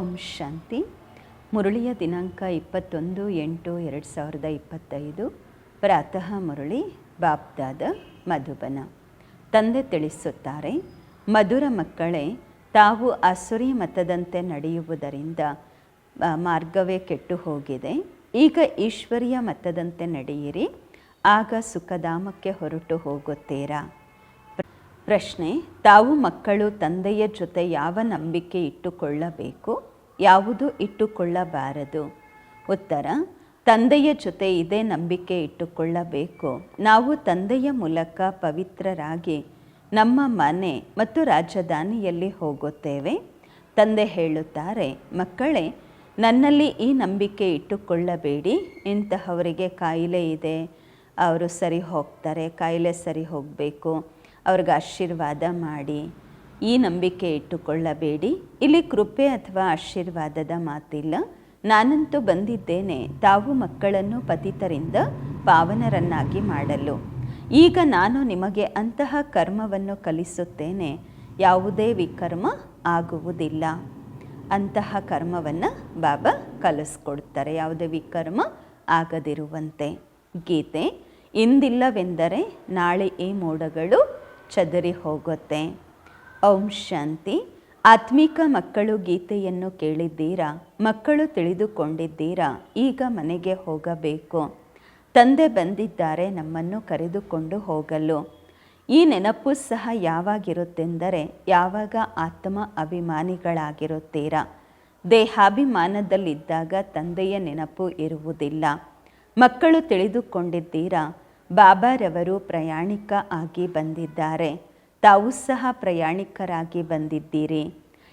ಓಂ ಶಾಂತಿ. ಮುರಳಿಯ ದಿನಾಂಕ ಇಪ್ಪತ್ತೊಂದು, ಎಂಟು, ಎರಡು ಸಾವಿರದ ಇಪ್ಪತ್ತೈದು. ಪ್ರಾತಃ ಮುರಳಿ ಬಾಬ್ದಾದ ಮಧುಬನ. ತಂದೆ ತಿಳಿಸುತ್ತಾರೆ, ಮಧುರ ಮಕ್ಕಳೇ, ತಾವು ಅಸುರಿ ಮತದಂತೆ ನಡೆಯುವುದರಿಂದ ಮಾರ್ಗವೇ ಕೆಟ್ಟು ಹೋಗಿದೆ ಈಗ ಈಶ್ವರಿಯ ಮತದಂತೆ ನಡೆಯಿರಿ. ಆಗ ಸುಖಧಾಮಕ್ಕೆ ಹೊರಟು ಹೋಗುತ್ತೀರಾ? ಪ್ರಶ್ನೆ, ತಾವು ಮಕ್ಕಳು ತಂದೆಯ ಜೊತೆ ಯಾವ ನಂಬಿಕೆ ಇಟ್ಟುಕೊಳ್ಳಬೇಕು? ಯಾವುದು ಇಟ್ಟುಕೊಳ್ಳಬಾರದು? ಉತ್ತರ, ತಂದೆಯ ಜೊತೆ ಇದೇ ನಂಬಿಕೆ ಇಟ್ಟುಕೊಳ್ಳಬೇಕು. ನಾವು ತಂದೆಯ ಮೂಲಕ ಪವಿತ್ರರಾಗಿ ನಮ್ಮ ಮನೆ ಮತ್ತು ರಾಜಧಾನಿಯಲ್ಲಿ ಹೋಗುತ್ತೇವೆ. ತಂದೆ ಹೇಳುತ್ತಾರೆ, ಮಕ್ಕಳೇ, ನನ್ನಲ್ಲಿ ಈ ನಂಬಿಕೆ ಇಟ್ಟುಕೊಳ್ಳಬೇಡಿ. ಇಂತಹವರಿಗೆ ಕಾಯಿಲೆ ಇದೆ. ಅವರು ಸರಿ ಹೋಗ್ತಾರೆ, ಕಾಯಿಲೆ ಸರಿ ಹೋಗಬೇಕು. ಅವ್ರಿಗೆ ಆಶೀರ್ವಾದ ಮಾಡಿ. ಈ ನಂಬಿಕೆ ಇಟ್ಟುಕೊಳ್ಳಬೇಡಿ. ಇಲ್ಲಿ ಕೃಪೆ ಅಥವಾ ಆಶೀರ್ವಾದದ ಮಾತಿಲ್ಲ. ನಾನಂತೂ ಬಂದಿದ್ದೇನೆ. ತಾವು ಮಕ್ಕಳನ್ನು ಪತಿತರಿಂದ ಪಾವನರನ್ನಾಗಿ ಮಾಡಲು. ಈಗ ನಾನು ನಿಮಗೆ ಅಂತಹ ಕರ್ಮವನ್ನು ಕಲಿಸುತ್ತೇನೆ. ಯಾವುದೇ ವಿಕರ್ಮ ಆಗುವುದಿಲ್ಲ. ಅಂತಹ ಕರ್ಮವನ್ನು ಬಾಬಾ ಕಲಿಸ್ಕೊಡ್ತಾರೆ. ಯಾವುದೇ ವಿಕರ್ಮ ಆಗದಿರುವಂತೆ. ಗೀತೆ, ಇಂದಿಲ್ಲವೆಂದರೆ ನಾಳೆ ಈ ಮೋಡಗಳು ಚದರಿ ಹೋಗುತ್ತೆ. ಓಂ ಶಾಂತಿ. ಆತ್ಮಿಕ ಮಕ್ಕಳು ಗೀತೆಯನ್ನು ಕೇಳಿದ್ದೀರಾ? ಮಕ್ಕಳು ತಿಳಿದುಕೊಂಡಿದ್ದೀರಾ? ಈಗ ಮನೆಗೆ ಹೋಗಬೇಕು. ತಂದೆ ಬಂದಿದ್ದಾರೆ, ನಮ್ಮನ್ನು ಕರೆದುಕೊಂಡು ಹೋಗಲು. ಈ ನೆನಪು ಸಹ ಯಾವಾಗಿರುತ್ತೆಂದರೆ, ಯಾವಾಗ ಆತ್ಮ ಅಭಿಮಾನಿಗಳಾಗಿರುತ್ತೀರಾ? ದೇಹಾಭಿಮಾನದಲ್ಲಿದ್ದಾಗ ತಂದೆಯ ನೆನಪು ಇರುವುದಿಲ್ಲ. ಮಕ್ಕಳು ತಿಳಿದುಕೊಂಡಿದ್ದೀರಾ? ಬಾಬಾರವರು ಪ್ರಯಾಣಿಕ ಆಗಿ ಬಂದಿದ್ದಾರೆ. ತಾವು ಸಹ ಪ್ರಯಾಣಿಕರಾಗಿ ಬಂದಿದ್ದೀರಿ.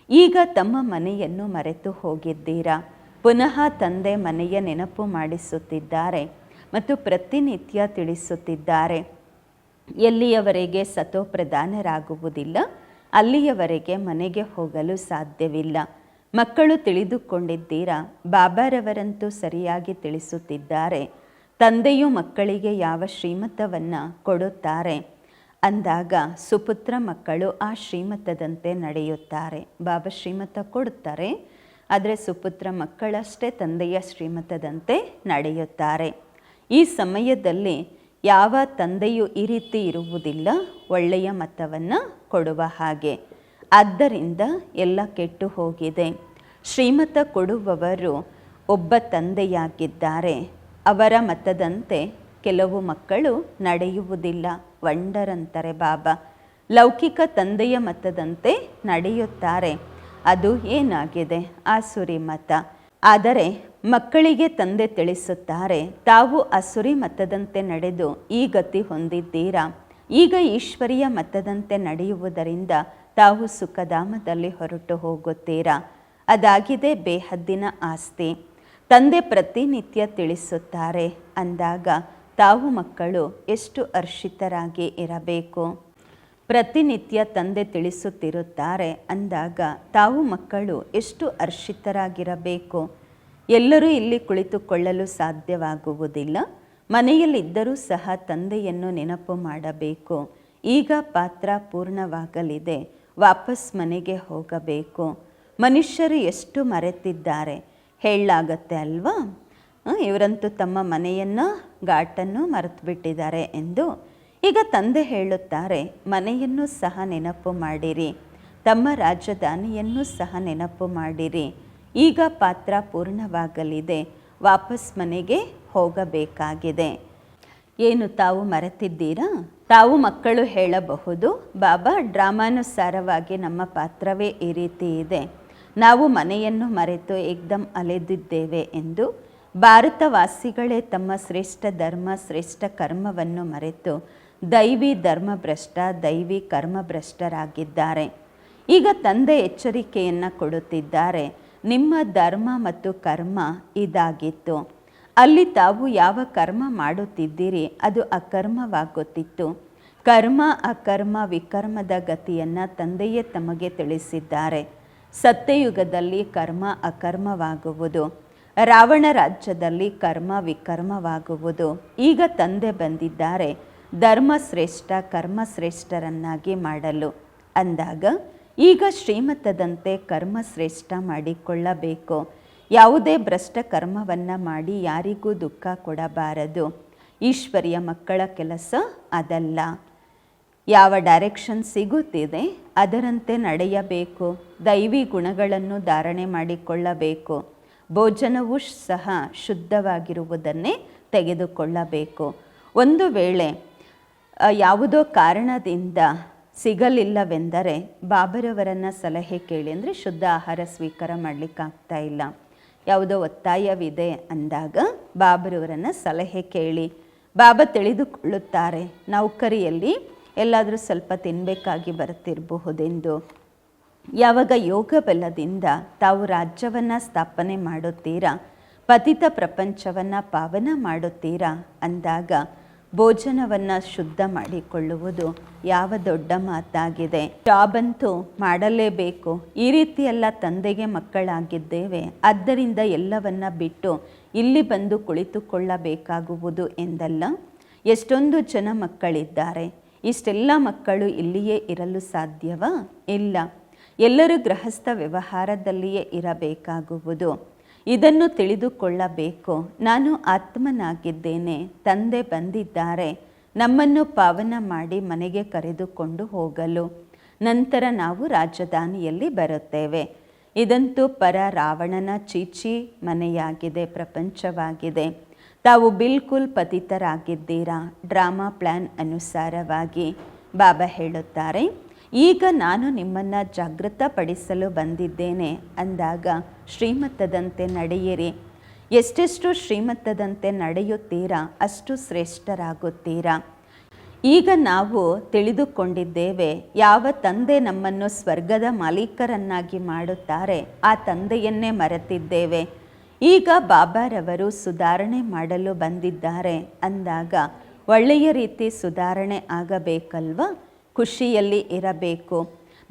ಈಗ ತಮ್ಮ ಮನೆಯನ್ನು ಮರೆತು ಹೋಗಿದ್ದೀರಾ? ಪುನಃ ತಂದೆ ಮನೆಯ ನೆನಪು ಮಾಡಿಸುತ್ತಿದ್ದಾರೆ ಮತ್ತು ಪ್ರತಿನಿತ್ಯ ತಿಳಿಸುತ್ತಿದ್ದಾರೆ. ಎಲ್ಲಿಯವರೆಗೆ ಸತೋಪ್ರಧಾನರಾಗುವುದಿಲ್ಲ ಅಲ್ಲಿಯವರೆಗೆ ಮನೆಗೆ ಹೋಗಲು ಸಾಧ್ಯವಿಲ್ಲ. ಮಕ್ಕಳು ತಿಳಿದುಕೊಂಡಿದ್ದೀರಾ? ಬಾಬಾರವರಂತೂ ಸರಿಯಾಗಿ ತಿಳಿಸುತ್ತಿದ್ದಾರೆ. ತಂದೆಯು ಮಕ್ಕಳಿಗೆ ಯಾವ ಶ್ರೀಮತವನ್ನು ಕೊಡುತ್ತಾರೆ? ಅಂದಾಗ ಸುಪುತ್ರ ಮಕ್ಕಳು ಆ ಶ್ರೀಮತದಂತೆ ನಡೆಯುತ್ತಾರೆ. ಬಾಬಾ ಶ್ರೀಮತ ಕೊಡುತ್ತಾರೆ. ಆದರೆ ಸುಪುತ್ರ ಮಕ್ಕಳಷ್ಟೇ ತಂದೆಯ ಶ್ರೀಮತದಂತೆ ನಡೆಯುತ್ತಾರೆ. ಈ ಸಮಯದಲ್ಲಿ ಯಾವ ತಂದೆಯು ಈ ರೀತಿ ಇರುವುದಿಲ್ಲ, ಒಳ್ಳೆಯ ಮತವನ್ನು ಕೊಡುವ ಹಾಗೆ. ಆದ್ದರಿಂದ ಎಲ್ಲ ಕೆಟ್ಟು ಹೋಗಿದೆ. ಶ್ರೀಮತ ಕೊಡುವವರು ಒಬ್ಬ ತಂದೆಯಾಗಿದ್ದಾರೆ. ಅವರ ಮತದಂತೆ ಕೆಲವು ಮಕ್ಕಳು ನಡೆಯುವುದಿಲ್ಲ. ವಂಡರಂತಾರೆ ಬಾಬಾ. ಲೌಕಿಕ ತಂದೆಯ ಮತದಂತೆ ನಡೆಯುತ್ತಾರೆ. ಅದು ಏನಾಗಿದೆ? ಆಸುರಿ ಮತ. ಆದರೆ ಮಕ್ಕಳಿಗೆ ತಂದೆ ತಿಳಿಸುತ್ತಾರೆ, ತಾವು ಅಸುರಿ ಮತದಂತೆ ನಡೆದು ಈ ಗತಿ ಹೊಂದಿದ್ದೀರಾ? ಈಗ ಈಶ್ವರಿಯ ಮತದಂತೆ ನಡೆಯುವುದರಿಂದ ತಾವು ಸುಖಧಾಮದಲ್ಲಿ ಹೊರಟು ಹೋಗುತ್ತೀರಾ? ಅದಾಗಿದೆ ಬೇಹದ್ದಿನ ಆಸ್ತಿ. ತಂದೆ ಪ್ರತಿನಿತ್ಯ ತಿಳಿಸುತ್ತಾರೆ. ಅಂದಾಗ ತಾವು ಮಕ್ಕಳು ಎಷ್ಟು ಹರ್ಷಿತರಾಗಿ ಇರಬೇಕು? ಪ್ರತಿನಿತ್ಯ ತಂದೆ ತಿಳಿಸುತ್ತಿರುತ್ತಾರೆ ಅಂದಾಗ ತಾವು ಮಕ್ಕಳು ಎಷ್ಟು ಹರ್ಷಿತರಾಗಿರಬೇಕು? ಎಲ್ಲರೂ ಇಲ್ಲಿ ಕುಳಿತುಕೊಳ್ಳಲು ಸಾಧ್ಯವಾಗುವುದಿಲ್ಲ. ಮನೆಯಲ್ಲಿದ್ದರೂ ಸಹ ತಂದೆಯನ್ನು ನೆನಪು ಮಾಡಬೇಕು. ಈಗ ಪಾತ್ರ ಪೂರ್ಣವಾಗಲಿದೆ. ವಾಪಸ್ ಮನೆಗೆ ಹೋಗಬೇಕು. ಮನುಷ್ಯರು ಎಷ್ಟು ಮರೆತಿದ್ದಾರೆ? ಹೇಳಲಾಗತ್ತೆ ಅಲ್ವಾ? ಇವರಂತೂ ತಮ್ಮ ಮನೆಯನ್ನು, ಘಾಟನ್ನು ಮರೆತು ಬಿಟ್ಟಿದ್ದಾರೆ ಎಂದು ಈಗ ತಂದೆ ಹೇಳುತ್ತಾರೆ, ಮನೆಯನ್ನು ಸಹ ನೆನಪು ಮಾಡಿರಿ, ತಮ್ಮ ರಾಜಧಾನಿಯನ್ನು ಸಹ ನೆನಪು ಮಾಡಿರಿ, ಈಗ ಪಾತ್ರ ಪೂರ್ಣವಾಗಲಿದೆ, ವಾಪಸ್ ಮನೆಗೆ ಹೋಗಬೇಕಾಗಿದೆ. ಏನು ತಾವು ಮರೆತಿದ್ದೀರಾ? ತಾವು ಮಕ್ಕಳು ಹೇಳಬಹುದು, ಬಾಬಾ ಡ್ರಾಮಾನುಸಾರವಾಗಿ ನಮ್ಮ ಪಾತ್ರವೇ ಈ ರೀತಿ ಇದೆ. ನಾವು ಮನೆಯನ್ನು ಮರೆತು ಏಕ್ದಮ್ ಅಲೆದಿದ್ದೇವೆ ಎಂದು ಭಾರತವಾಸಿಗಳೇ ತಮ್ಮ ಶ್ರೇಷ್ಠ ಧರ್ಮ, ಶ್ರೇಷ್ಠ ಕರ್ಮವನ್ನು ಮರೆತು ದೈವಿ ಧರ್ಮಭ್ರಷ್ಟ, ದೈವಿ ಕರ್ಮಭ್ರಷ್ಟರಾಗಿದ್ದಾರೆ. ಈಗ ತಂದೆ ಎಚ್ಚರಿಕೆಯನ್ನು ಕೊಡುತ್ತಿದ್ದಾರೆ. ನಿಮ್ಮ ಧರ್ಮ ಮತ್ತು ಕರ್ಮ ಇದಾಗಿತ್ತು. ಅಲ್ಲಿ ತಾವು ಯಾವ ಕರ್ಮ ಮಾಡುತ್ತಿದ್ದೀರಿ, ಅದು ಅಕರ್ಮವಾಗುತ್ತಿತ್ತು. ಕರ್ಮ, ಅಕರ್ಮ, ವಿಕರ್ಮದ ಗತಿಯನ್ನು ತಂದೆಯೇ ತಮಗೆ ತಿಳಿಸಿದ್ದಾರೆ. ಸತ್ಯಯುಗದಲ್ಲಿ ಕರ್ಮ ಅಕರ್ಮವಾಗುವುದು. ರಾವಣ ರಾಜ್ಯದಲ್ಲಿ ಕರ್ಮ ವಿಕರ್ಮವಾಗುವುದು. ಈಗ ತಂದೆ ಬಂದಿದ್ದಾರೆ. ಧರ್ಮ ಶ್ರೇಷ್ಠ, ಕರ್ಮ ಶ್ರೇಷ್ಠರನ್ನಾಗಿ ಮಾಡಲು. ಅಂದಾಗ, ಈಗ ಶ್ರೀಮತದಂತೆ ಕರ್ಮ ಶ್ರೇಷ್ಠ ಮಾಡಿಕೊಳ್ಳಬೇಕು. ಯಾವುದೇ ಭ್ರಷ್ಟ ಕರ್ಮವನ್ನು ಮಾಡಿ ಯಾರಿಗೂ ದುಃಖ ಕೊಡಬಾರದು. ಈಶ್ವರಿಯ ಮಕ್ಕಳ ಕೆಲಸ ಅದಲ್ಲ. ಯಾವ ಡೈರೆಕ್ಷನ್ ಸಿಗುತ್ತಿದೆ, ಅದರಂತೆ ನಡೆಯಬೇಕು. ದೈವಿ ಗುಣಗಳನ್ನು ಧಾರಣೆ ಮಾಡಿಕೊಳ್ಳಬೇಕು. ಭೋಜನವೂ ಸಹ ಶುದ್ಧವಾಗಿರುವುದನ್ನೇ ತೆಗೆದುಕೊಳ್ಳಬೇಕು. ಒಂದು ವೇಳೆ ಯಾವುದೋ ಕಾರಣದಿಂದ ಸಿಗಲಿಲ್ಲವೆಂದರೆ ಬಾಬರವರನ್ನು ಸಲಹೆ ಕೇಳಿ ಅಂದರೆ ಶುದ್ಧ ಆಹಾರ ಸ್ವೀಕಾರ ಮಾಡಲಿಕ್ಕಾಗ್ತಾ ಇಲ್ಲ. ಯಾವುದೋ ಒತ್ತಾಯವಿದೆ ಅಂದಾಗ ಬಾಬರವರನ್ನು ಸಲಹೆ ಕೇಳಿ. ಬಾಬಾ ತಿಳಿದುಕೊಳ್ಳುತ್ತಾರೆ, ನೌಕರಿಯಲ್ಲಿ ಎಲ್ಲಾದರೂ ಸ್ವಲ್ಪ ತಿನ್ನಬೇಕಾಗಿ ಬರುತ್ತಿರಬಹುದೆಂದು ಯಾವಾಗ ಯೋಗ ಬಲದಿಂದ ತಾವು ರಾಜ್ಯವನ್ನು ಸ್ಥಾಪನೆ ಮಾಡುತ್ತೀರಾ, ಪತಿತ ಪ್ರಪಂಚವನ್ನು ಪಾವನ ಮಾಡುತ್ತೀರಾ ಅಂದಾಗ ಭೋಜನವನ್ನು ಶುದ್ಧ ಮಾಡಿಕೊಳ್ಳುವುದು ಯಾವ ದೊಡ್ಡ ಮಾತಾಗಿದೆ. ಜಾಬಂತೂ ಮಾಡಲೇಬೇಕು. ಈ ರೀತಿಯೆಲ್ಲ ತಂದೆಗೆ ಮಕ್ಕಳಾಗಿದ್ದೇವೆ. ಆದ್ದರಿಂದ ಎಲ್ಲವನ್ನ ಬಿಟ್ಟು ಇಲ್ಲಿ ಬಂದು ಕುಳಿತುಕೊಳ್ಳಬೇಕಾಗುವುದು ಎಂದಲ್ಲ? ಎಷ್ಟೊಂದು ಜನ ಮಕ್ಕಳಿದ್ದಾರೆ. ಇಷ್ಟೆಲ್ಲ ಮಕ್ಕಳು ಇಲ್ಲಿಯೇ ಇರಲು ಸಾಧ್ಯವಾ? ಇಲ್ಲ. ಎಲ್ಲರೂ ಗೃಹಸ್ಥ ವ್ಯವಹಾರದಲ್ಲಿಯೇ ಇರಬೇಕಾಗುವುದು. ಇದನ್ನು ತಿಳಿದುಕೊಳ್ಳಬೇಕು. ನಾನು ಆತ್ಮನಾಗಿದ್ದೇನೆ, ತಂದೆ ಬಂದಿದ್ದಾರೆ. ನಮ್ಮನ್ನು ಪಾವನ ಮಾಡಿ ಮನೆಗೆ ಕರೆದುಕೊಂಡು ಹೋಗಲು. ನಂತರ ನಾವು ರಾಜಧಾನಿಯಲ್ಲಿ ಬರುತ್ತೇವೆ. ಇದಂತೂ ಪರ ರಾವಣನ ಚೀಚಿ ಮನೆಯಾಗಿದೆ, ಪ್ರಪಂಚವಾಗಿದೆ. ತಾವು ಬಿಲ್ಕುಲ್ ಪತಿತರಾಗಿದ್ದೀರಾ? ಡ್ರಾಮಾ ಪ್ಲ್ಯಾನ್ ಅನುಸಾರವಾಗಿ, ಬಾಬಾ ಹೇಳುತ್ತಾರೆ. ಈಗ ನಾನು ನಿಮ್ಮನ್ನು ಜಾಗೃತಪಡಿಸಲು ಬಂದಿದ್ದೇನೆ ಅಂದಾಗ ಶ್ರೀಮತ್ತದಂತೆ ನಡೆಯಿರಿ. ಎಷ್ಟೆಷ್ಟು ಶ್ರೀಮತದಂತೆ ನಡೆಯುತ್ತೀರಾ, ಅಷ್ಟು ಶ್ರೇಷ್ಠರಾಗುತ್ತೀರಾ. ಈಗ ನಾವು ತಿಳಿದುಕೊಂಡಿದ್ದೇವೆ, ಯಾವ ತಂದೆ ನಮ್ಮನ್ನು ಸ್ವರ್ಗದ ಮಾಲೀಕರನ್ನಾಗಿ ಮಾಡುತ್ತಾರೆ, ಆ ತಂದೆಯನ್ನೇ ಮರೆತಿದ್ದೇವೆ. ಈಗ ಬಾಬಾರವರು ಸುಧಾರಣೆ ಮಾಡಲು ಬಂದಿದ್ದಾರೆ ಅಂದಾಗ ಒಳ್ಳೆಯ ರೀತಿ ಸುಧಾರಣೆ ಆಗಬೇಕಲ್ವಾ? ಖುಷಿಯಲ್ಲಿ ಇರಬೇಕು.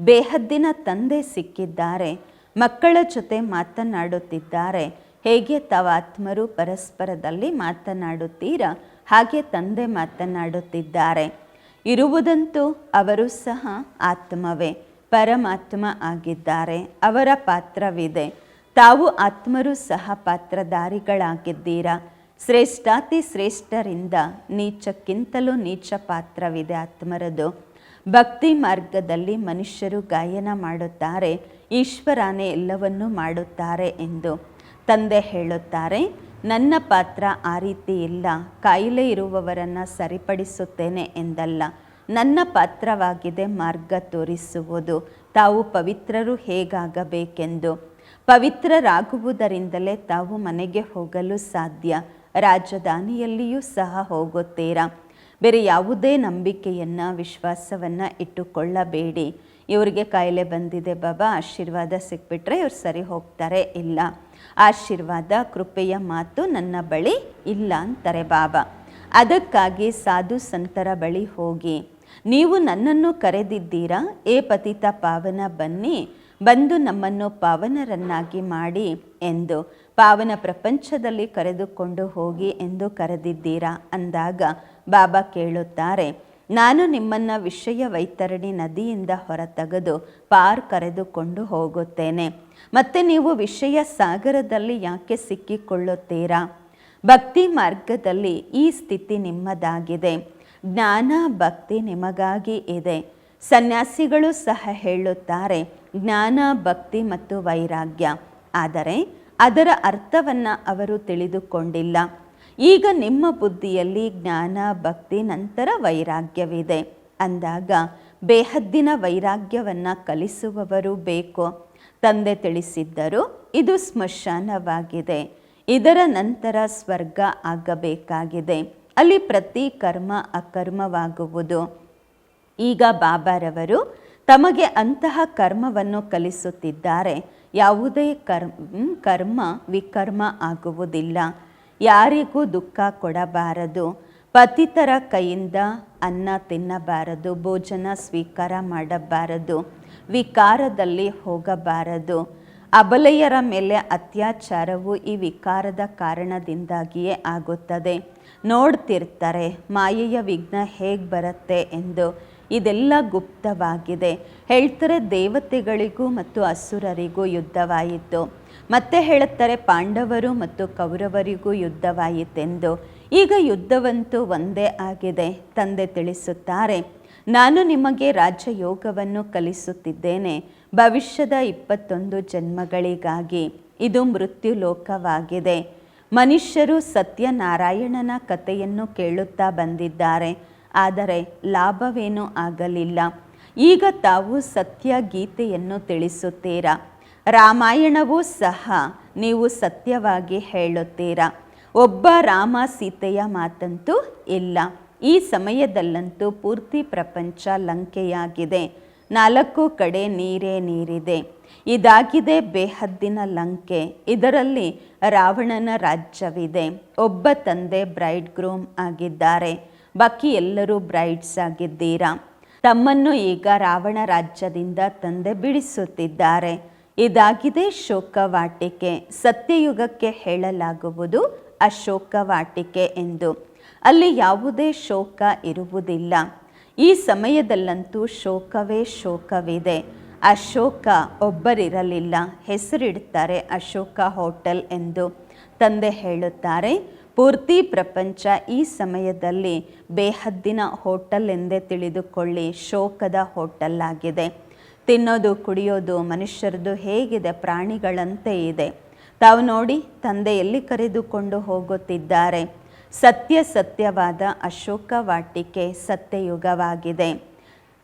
ಬೇಹದ್ದಿನ ತಂದೆ ಸಿಕ್ಕಿದ್ದಾರೆ. ಮಕ್ಕಳ ಜೊತೆ ಮಾತನಾಡುತ್ತಿದ್ದಾರೆ. ಹೇಗೆ ತಾವು ಆತ್ಮರು ಪರಸ್ಪರದಲ್ಲಿ ಮಾತನಾಡುತ್ತೀರಾ? ಹಾಗೆ ತಂದೆ ಮಾತನಾಡುತ್ತಿದ್ದಾರೆ. ಇರುವುದಂತೂ ಅವರು ಸಹ ಆತ್ಮವೇ. ಪರಮಾತ್ಮ ಆಗಿದ್ದಾರೆ. ಅವರ ಪಾತ್ರವಿದೆ. ತಾವು ಆತ್ಮರು ಸಹ ಪಾತ್ರಧಾರಿಗಳಾಗಿದ್ದೀರಾ? ಶ್ರೇಷ್ಠಾತಿ ಶ್ರೇಷ್ಠರಿಂದ ನೀಚಕ್ಕಿಂತಲೂ ನೀಚ ಪಾತ್ರವಿದೆ ಆತ್ಮರದು. ಭಕ್ತಿ ಮಾರ್ಗದಲ್ಲಿ ಮನುಷ್ಯರು ಗಾಯನ ಮಾಡುತ್ತಾರೆ, ಈಶ್ವರನೇ ಎಲ್ಲವನ್ನೂ ಮಾಡುತ್ತಾರೆ ಎಂದು ತಂದೆ ಹೇಳುತ್ತಾರೆ, ನನ್ನ ಪಾತ್ರ ಆ ರೀತಿ ಇಲ್ಲ, ಕಾಯಿಲೆ ಇರುವವರನ್ನು ಸರಿಪಡಿಸುತ್ತೇನೆ ಎಂದಲ್ಲ, ನನ್ನ ಪಾತ್ರವಾಗಿದೆ ಮಾರ್ಗ ತೋರಿಸುವುದು, ತಾವು ಪವಿತ್ರರು ಹೇಗಾಗಬೇಕೆಂದು. ಪವಿತ್ರರಾಗುವುದರಿಂದಲೇ ತಾವು ಮನೆಗೆ ಹೋಗಲು ಸಾಧ್ಯ, ರಾಜಧಾನಿಯಲ್ಲಿಯೂ ಸಹ ಹೋಗುತ್ತೀರಾ? ಬೇರೆ ಯಾವುದೇ ನಂಬಿಕೆಯನ್ನು, ವಿಶ್ವಾಸವನ್ನು ಇಟ್ಟುಕೊಳ್ಳಬೇಡಿ. ಇವರಿಗೆ ಕಾಯಿಲೆ ಬಂದಿದೆ ಬಾಬಾ, ಆಶೀರ್ವಾದ ಸಿಕ್ಬಿಟ್ರೆ ಇವ್ರು ಸರಿ ಹೋಗ್ತಾರೆ ಇಲ್ಲ. ಆಶೀರ್ವಾದ, ಕೃಪೆಯ ಮಾತು ನನ್ನ ಬಳಿ ಇಲ್ಲ ಅಂತಾರೆ ಬಾಬಾ. ಅದಕ್ಕಾಗಿ ಸಾಧು ಸಂತರ ಬಳಿ ಹೋಗಿ, ನೀವು ನನ್ನನ್ನು ಕರೆದಿದ್ದೀರಾ? ಏ ಪತಿತ ಪಾವನ ಬನ್ನಿ, ಬಂದು ನಮ್ಮನ್ನು ಪಾವನರನ್ನಾಗಿ ಮಾಡಿ ಎಂದು, ಪಾವನ ಪ್ರಪಂಚದಲ್ಲಿ ಕರೆದುಕೊಂಡು ಹೋಗಿ ಎಂದು ಕರೆದಿದ್ದೀರಾ? ಅಂದಾಗ ಬಾಬಾ ಕೇಳುತ್ತಾರೆ, ನಾನು ನಿಮ್ಮನ್ನು ವಿಷಯ ವೈತರಣಿ ನದಿಯಿಂದ ಹೊರತೆಗೆದು ಪಾರ್ ಕರೆದುಕೊಂಡು ಹೋಗುತ್ತೇನೆ. ಮತ್ತೆ ನೀವು ವಿಷಯ ಸಾಗರದಲ್ಲಿ ಯಾಕೆ ಸಿಕ್ಕಿಕೊಳ್ಳುತ್ತೀರಾ? ಭಕ್ತಿ ಮಾರ್ಗದಲ್ಲಿ ಈ ಸ್ಥಿತಿ ನಿಮ್ಮದಾಗಿದೆ. ಜ್ಞಾನ ಭಕ್ತಿ ನಿಮಗಾಗಿ ಇದೆ. ಸನ್ಯಾಸಿಗಳು ಸಹ ಹೇಳುತ್ತಾರೆ, ಜ್ಞಾನ, ಭಕ್ತಿ ಮತ್ತು ವೈರಾಗ್ಯ. ಆದರೆ ಅದರ ಅರ್ಥವನ್ನು ಅವರು ತಿಳಿದುಕೊಂಡಿಲ್ಲ. ಈಗ ನಿಮ್ಮ ಬುದ್ಧಿಯಲ್ಲಿ ಜ್ಞಾನ, ಭಕ್ತಿ, ನಂತರ ವೈರಾಗ್ಯವಿದೆ. ಅಂದಾಗ ಬೇಹದ್ದಿನ ವೈರಾಗ್ಯವನ್ನು ಕಲಿಸುವವರು ಬೇಕು. ತಂದೆ ತಿಳಿಸಿದ್ದರು, ಇದು ಸ್ಮಶಾನವಾಗಿದೆ. ಇದರ ನಂತರ ಸ್ವರ್ಗ ಆಗಬೇಕಾಗಿದೆ. ಅಲ್ಲಿ ಪ್ರತಿ ಕರ್ಮ ಅಕರ್ಮವಾಗುವುದು. ಈಗ ಬಾಬಾರವರು ತಮಗೆ ಅಂತಹ ಕರ್ಮವನ್ನು ಕಲಿಸುತ್ತಿದ್ದಾರೆ. ಯಾವುದೇ ಕರ್ಮ ಕರ್ಮ ವಿಕರ್ಮ ಆಗುವುದಿಲ್ಲ. ಯಾರಿಗೂ ದುಃಖ ಕೊಡಬಾರದು. ಪತಿತರ ಕೈಯಿಂದ ಅನ್ನ ತಿನ್ನಬಾರದು. ಭೋಜನ ಸ್ವೀಕಾರ ಮಾಡಬಾರದು. ವಿಕಾರದಲ್ಲಿ ಹೋಗಬಾರದು. ಅಬಲೆಯರ ಮೇಲೆ ಅತ್ಯಾಚಾರವು ಈ ವಿಕಾರದ ಕಾರಣದಿಂದಾಗಿಯೇ ಆಗುತ್ತದೆ. ನೋಡ್ತಿರ್ತಾರೆ, ಮಾಯೆಯ ವಿಘ್ನ ಹೇಗೆ ಬರುತ್ತೆ ಎಂದು. ಇದೆಲ್ಲ ಗುಪ್ತವಾಗಿದೆ. ಹೇಳ್ತಾರೆ ದೇವತೆಗಳಿಗೂ ಮತ್ತು ಅಸುರರಿಗೂ ಯುದ್ಧವಾಯಿತು. ಮತ್ತೆ ಹೇಳುತ್ತಾರೆ ಪಾಂಡವರು ಮತ್ತು ಕೌರವರಿಗೂ ಯುದ್ಧವಾಯಿತೆಂದು. ಈಗ ಯುದ್ಧವಂತೂ ಒಂದೇ ಆಗಿದೆ, ತಂದೆ ತಿಳಿಸುತ್ತಾರೆ. ನಾನು ನಿಮಗೆ ರಾಜಯೋಗವನ್ನು ಕಲಿಸುತ್ತಿದ್ದೇನೆ, ಭವಿಷ್ಯದ ಇಪ್ಪತ್ತೊಂದು ಜನ್ಮಗಳಿಗಾಗಿ. ಇದು ಮೃತ್ಯು ಲೋಕವಾಗಿದೆ ಮನುಷ್ಯರು ಸತ್ಯನಾರಾಯಣನ ಕಥೆಯನ್ನು ಕೇಳುತ್ತಾ ಬಂದಿದ್ದಾರೆ. ಆದರೆ ಲಾಭವೇನೂ ಆಗಲಿಲ್ಲ. ಈಗ ತಾವು ಸತ್ಯ ಗೀತೆಯನ್ನು ತಿಳಿಸುತ್ತೀರಾ? ರಾಮಾಯಣವೂ ಸಹ ನೀವು ಸತ್ಯವಾಗಿ ಹೇಳುತ್ತೀರಾ? ಒಬ್ಬ ರಾಮ ಸೀತೆಯ ಮಾತಂತೂ ಇಲ್ಲ. ಈ ಸಮಯದಲ್ಲಂತೂ ಪೂರ್ತಿ ಪ್ರಪಂಚ ಲಂಕೆಯಾಗಿದೆ. ನಾಲ್ಕು ಕಡೆ ನೀರೇ ನೀರಿದೆ. ಇದಾಗಿದೆ ಬೇಹದ್ದಿನ ಲಂಕೆ. ಇದರಲ್ಲಿ ರಾವಣನ ರಾಜ್ಯವಿದೆ. ಒಬ್ಬ ತಂದೆ ಬ್ರೈಡ್ ಗ್ರೂಮ್ ಆಗಿದ್ದಾರೆ. ಬಾಕಿ ಎಲ್ಲರೂ ಬ್ರೈಡ್ಸ್ ಆಗಿದ್ದೀರಾ? ತಮ್ಮನ್ನು ಈಗ ರಾವಣ ರಾಜ್ಯದಿಂದ ತಂದೆ ಬಿಡಿಸುತ್ತಿದ್ದಾರೆ. ಇದಾಗಿದೆ ಶೋಕವಾಟಿಕೆ. ಸತ್ಯಯುಗಕ್ಕೆ ಹೇಳಲಾಗುವುದು ಅಶೋಕವಾಟಿಕೆ ಎಂದು. ಅಲ್ಲಿ ಯಾವುದೇ ಶೋಕ ಇರುವುದಿಲ್ಲ. ಈ ಸಮಯದಲ್ಲಂತೂ ಶೋಕವೇ ಶೋಕವಿದೆ. ಅಶೋಕ ಒಬ್ಬರಿರಲಿಲ್ಲ. ಹೆಸರಿಡ್ತಾರೆ ಅಶೋಕ ಹೋಟೆಲ್ ಎಂದು ತಂದೆ ಹೇಳುತ್ತಾರೆ. ಪೂರ್ತಿ ಪ್ರಪಂಚ ಈ ಸಮಯದಲ್ಲಿ ಬೇಹದ್ದಿನ ಹೋಟೆಲ್ ಎಂದೇ ತಿಳಿದುಕೊಳ್ಳಿ. ಶೋಕದ ಹೋಟೆಲ್ ಆಗಿದೆ. ತಿನ್ನೋದು, ಕುಡಿಯೋದು ಮನುಷ್ಯರದು ಹೇಗಿದೆ, ಪ್ರಾಣಿಗಳಂತೆ ಇದೆ. ತಾವು ನೋಡಿ ತಂದೆಯಲ್ಲಿ ಕರೆದುಕೊಂಡು ಹೋಗುತ್ತಿದ್ದಾರೆ? ಸತ್ಯ ಸತ್ಯವಾದ ಅಶೋಕ ವಾಟಿಕೆ ಸತ್ಯಯುಗವಾಗಿದೆ.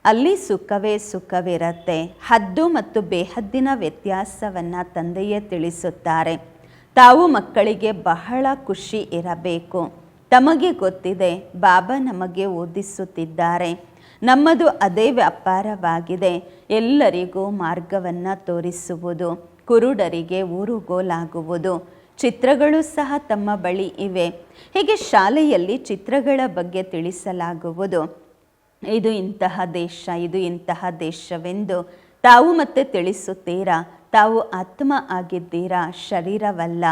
ಅಲ್ಲಿ ಸುಖವೇ ಸುಖವಿರತ್ತೆ. ಹದ್ದು ಮತ್ತು ಬೇಹದ್ದಿನ ವ್ಯತ್ಯಾಸವನ್ನು ತಂದೆಯೇ ತಿಳಿಸುತ್ತಾರೆ. ತಾವು ಮಕ್ಕಳಿಗೆ ಬಹಳ ಖುಷಿ ಇರಬೇಕು. ತಮಗೆ ಗೊತ್ತಿದೆ, ಬಾಬಾ ನಮಗೆ ಓದಿಸುತ್ತಿದ್ದಾರೆ. ನಮ್ಮದು ಅದೇ ವ್ಯಾಪಾರವಾಗಿದೆ. ಎಲ್ಲರಿಗೂ ಮಾರ್ಗವನ್ನು ತೋರಿಸುವುದು, ಕುರುಡರಿಗೆ ಊರುಗೋಲಾಗುವುದು. ಚಿತ್ರಗಳು ಸಹ ತಮ್ಮ ಬಳಿ ಇವೆ. ಹೀಗೆ ಶಾಲೆಯಲ್ಲಿ ಚಿತ್ರಗಳ ಬಗ್ಗೆ ತಿಳಿಸಲಾಗುವುದು. ಇದು ಇಂತಹ ದೇಶ, ಇದು ಇಂತಹ ದೇಶವೆಂದು ತಾವು ಮತ್ತೆ ತಿಳಿಸುತ್ತೀರಾ? ತಾವು ಆತ್ಮ ಆಗಿದ್ದೀರಾ? ಶರೀರವಲ್ಲ.